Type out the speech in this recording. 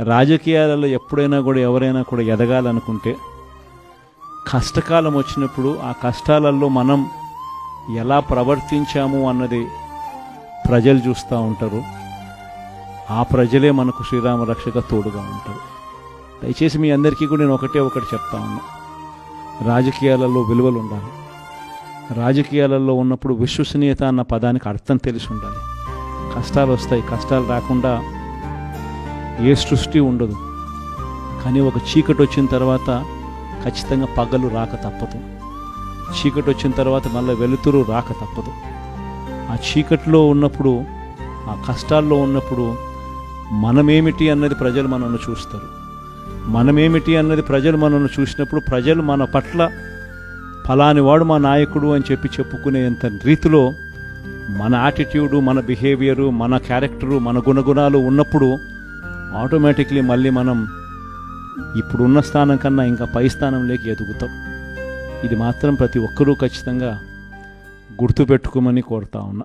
రాజకీయాలలో ఎప్పుడైనా కూడా ఎవరైనా కూడా ఎదగాలనుకుంటే కష్టకాలం వచ్చినప్పుడు ఆ కష్టాలలో మనం ఎలా ప్రవర్తించాము అన్నది ప్రజలు చూస్తూ ఉంటారు. ఆ ప్రజలే మనకు శ్రీరామ రక్షక తోడుగా ఉంటారు. దయచేసి మీ అందరికీ కూడా నేను ఒకటే ఒకటి చెప్తా ఉన్నా. రాజకీయాలలో విలువలు ఉండాలి. రాజకీయాలలో ఉన్నప్పుడు విశ్వసనీయత అన్న పదానికి అర్థం తెలిసి ఉండాలి. కష్టాలు వస్తాయి కష్టాలు రాకుండా ఏ సృష్టి ఉండదు. కానీ ఒక చీకటి వచ్చిన తర్వాత ఖచ్చితంగా పగలు రాక తప్పదు. చీకటి వచ్చిన తర్వాత మళ్ళీ వెలుతురు రాక తప్పదు. ఆ చీకటిలో ఉన్నప్పుడు ఆ కష్టాల్లో ఉన్నప్పుడు మనమేమిటి అన్నది ప్రజలు మనల్ని చూస్తారు. మనమేమిటి అన్నది ప్రజలు మనల్ని చూసినప్పుడు ప్రజలు మన పట్ల ఫలాని వాడు మా నాయకుడు అని చెప్పి చెప్పుకునేంత రీతిలో మన యాటిట్యూడు మన బిహేవియరు మన క్యారెక్టరు మన గుణగుణాలు ఉన్నప్పుడు ఆటోమేటిక్లీ మళ్ళీ మనం ఇప్పుడున్న స్థానం కన్నా ఇంకా పై స్థానంలోకి ఎదుగుతాం. ఇది మాత్రం ప్రతి ఒక్కరూ ఖచ్చితంగా గుర్తుపెట్టుకోమని కోరుతా ఉన్నా.